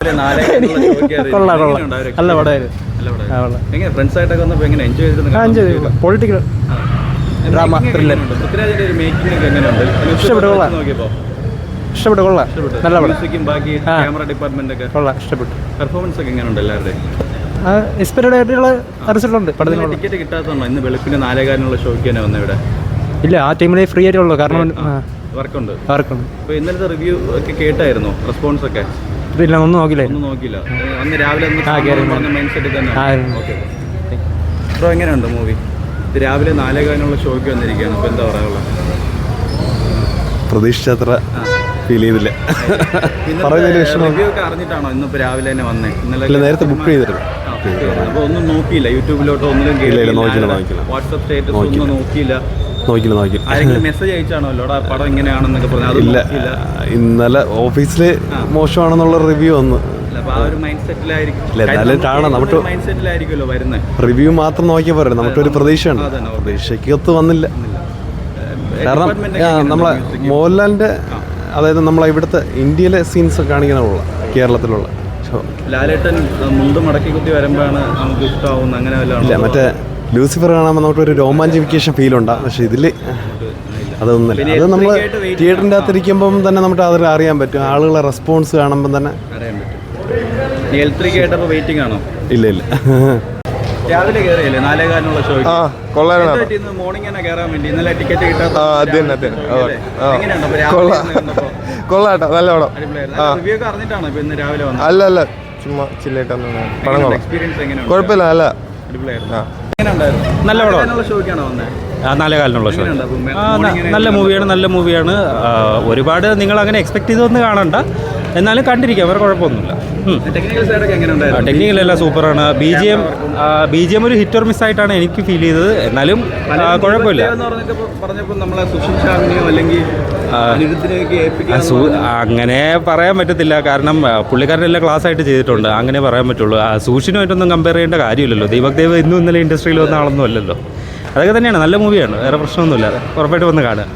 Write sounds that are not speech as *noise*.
*laughs* കൊള്ളാം കൊള്ളാം. നല്ല പടമായിരുന്നു. പൊളിറ്റിക്കൽ ഇഷ്ടപ്പെട്ടു, കൊള്ളാം. ഇഷ്ടപ്പെട്ടു കൊള്ളാം. നല്ല പടം. കൊള്ളാം ഇഷ്ടപ്പെട്ടു. പെർഫോമൻസ് ഒക്കെ എങ്ങനെയുണ്ട് എല്ലാവരുടെയും? ആ എക്സ്പെക്റ്റഡ് ആയിട്ടുള്ള റിസൾട്ട് ഉണ്ട് പടത്തിന് ടിക്കറ്റ് കിട്ടാത്തതുണ്ടോ ഇന്ന് വെളുപ്പിന് നാലേകാലിനുള്ള ഷോയ്ക്ക് തന്നെ വന്ന ഇവിടെ. ഇല്ല ആ ടീമിലെ ഫ്രീ ആയിട്ടുള്ളൂ. കാരണം വർക്കുണ്ട് വർക്കുണ്ട് ഇന്നലത്തെ റിവ്യൂ ഒക്കെ കേട്ടായിരുന്നു. റെസ്പോൺസ് ഒക്കെ. ഇല്ല ഒന്നും നോക്കില്ല. ഒന്നും നോക്കിയില്ല. ഏ, അന്ന് രാവിലെ മൈൻഡ് സെറ്റ് തന്നെ. ആ. ഓക്കെ ബ്രോ എങ്ങനെയുണ്ട് മൂവി? ഇത് രാവിലെ നാലേകാനുള്ള ഷോയ്ക്ക് വന്നിരിക്കുകയാണ്. അപ്പോൾ എന്താ പറയാനുള്ളത്? പ്രതീക്ഷിച്ചത്ര ഫീൽ ചെയ്തില്ല. അറിഞ്ഞിട്ടാണോ ഇന്നിപ്പോ രാവിലെ തന്നെ വന്നേ? ഇന്നലെ നേരത്തെ ബുക്ക് ചെയ്തിരുന്നു. അപ്പൊ ഒന്നും നോക്കിയില്ല. യൂട്യൂബിലോട്ടോ ഒന്നും. വാട്സപ്പ് സ്റ്റേറ്റസ് ഒന്നും നോക്കിയില്ല. നോക്കില്ല നോക്കില്ല മെസ്സേജ് അയച്ചാണോ? പടം ഇങ്ങനെയാണെന്നൊക്കെ പറഞ്ഞു ഇല്ല ഇന്നലെ ഓഫീസിൽ മോശമാണെന്നുള്ള റിവ്യൂ വന്നു. റിവ്യൂ മാത്രം നോക്കിയാൽ പോരെ നമുക്കൊരു പ്രതീക്ഷയാണ് പ്രതീക്ഷയ്ക്കൊത്ത് വന്നില്ല. കാരണം നമ്മളെ മോഹൻലാലിന്റെ അതായത് നമ്മളെ ഇവിടുത്തെ ഇന്ത്യയിലെ സീൻസ് കാണിക്കാനുള്ള കേരളത്തിലുള്ള. ലാലേട്ടൻ മുണ്ട് മടക്കി കുത്തി വരുമ്പോഴാണ് നമുക്ക് ഇഷ്ടമാവുന്നത് അങ്ങനെ ഇല്ല മറ്റേ ലൂസിഫർ കാണുമ്പോൾ നമുക്കൊരു രോമാഞ്ചിഫിക്കേഷൻ ഫീൽ ഉണ്ടാകും പക്ഷെ ഇതിൽ അതൊന്നുമില്ല. ഇല്ല അത് നമ്മൾ തിയേറ്ററിന്റെ അകത്ത് തിയേറ്ററിന്റെ അകത്തിരിക്കുമ്പം തന്നെ നമുക്ക് അതിൽ അറിയാൻ പറ്റും. ആളുകളെ റെസ്പോൺസ് കാണുമ്പം തന്നെ അറിയാൻ പറ്റും. വെയിറ്റിംഗ് ആണോ? ഇല്ല ഇല്ല. രാവിലെ കയറിയല്ലേ നാലേകാലിനുള്ള ഷോ മോർണിംഗ് തന്നെ കയറാൻ വേണ്ടി? ഇന്നലെ ടിക്കറ്റ് കിട്ടാത്ത കൊള്ളാട്ടോ നല്ല പടം അറിഞ്ഞിട്ടാണോ ഇന്ന് രാവിലെ വന്നത്? അല്ല അല്ല ചുമ്മാ പടം കൊള്ളാം എങ്ങനെയുണ്ട്? കുഴപ്പമില്ല നല്ല അടിപൊളിയായിരുന്നു. നല്ല പടമാണ്. നാലേകാലിനുള്ള ഷോയ്ക്കാണോ വന്നത് ആ, നാലേകാലിനുള്ള ഷോ. നല്ല മൂവിയാണ് നല്ല മൂവിയാണ് ഒരുപാട് നിങ്ങൾ അങ്ങനെ എക്സ്പെക്ട് ചെയ്തൊന്നും കാണണ്ട. എന്നാലും കണ്ടിരിക്കാം വേറെ കുഴപ്പമൊന്നുമില്ല. ടെക്നിക്കൽ എല്ലാം സൂപ്പറാണ് B G M B G M ഒരു ഹിറ്റ് ഓർ മിസ് ആയിട്ടാണ് എനിക്ക് ഫീൽ ചെയ്തത്. എന്നാലും കുഴപ്പമില്ല. അങ്ങനെ പറയാൻ പറ്റത്തില്ല. കാരണം പുള്ളിക്കാരനെല്ലാം ക്ലാസ് ആയിട്ട് ചെയ്തിട്ടുണ്ട്. അങ്ങനെ പറയാൻ പറ്റുള്ളൂ. സൂക്ഷിനുമായിട്ടൊന്നും സൂഷിനുമായിട്ടൊന്നും കമ്പയർ ചെയ്യേണ്ട കാര്യമില്ലല്ലോ. ദീപക് ദേവ് ഇന്നും ഇന്നലെ ഇൻഡസ്ട്രിയിൽ വന്ന ആളൊന്നും അല്ലല്ലോ. അതൊക്കെ തന്നെയാണ്. നല്ല മൂവിയാണ് വേറെ പ്രശ്നമൊന്നുമില്ല. ഉറപ്പായിട്ട് വന്ന് കാണുക.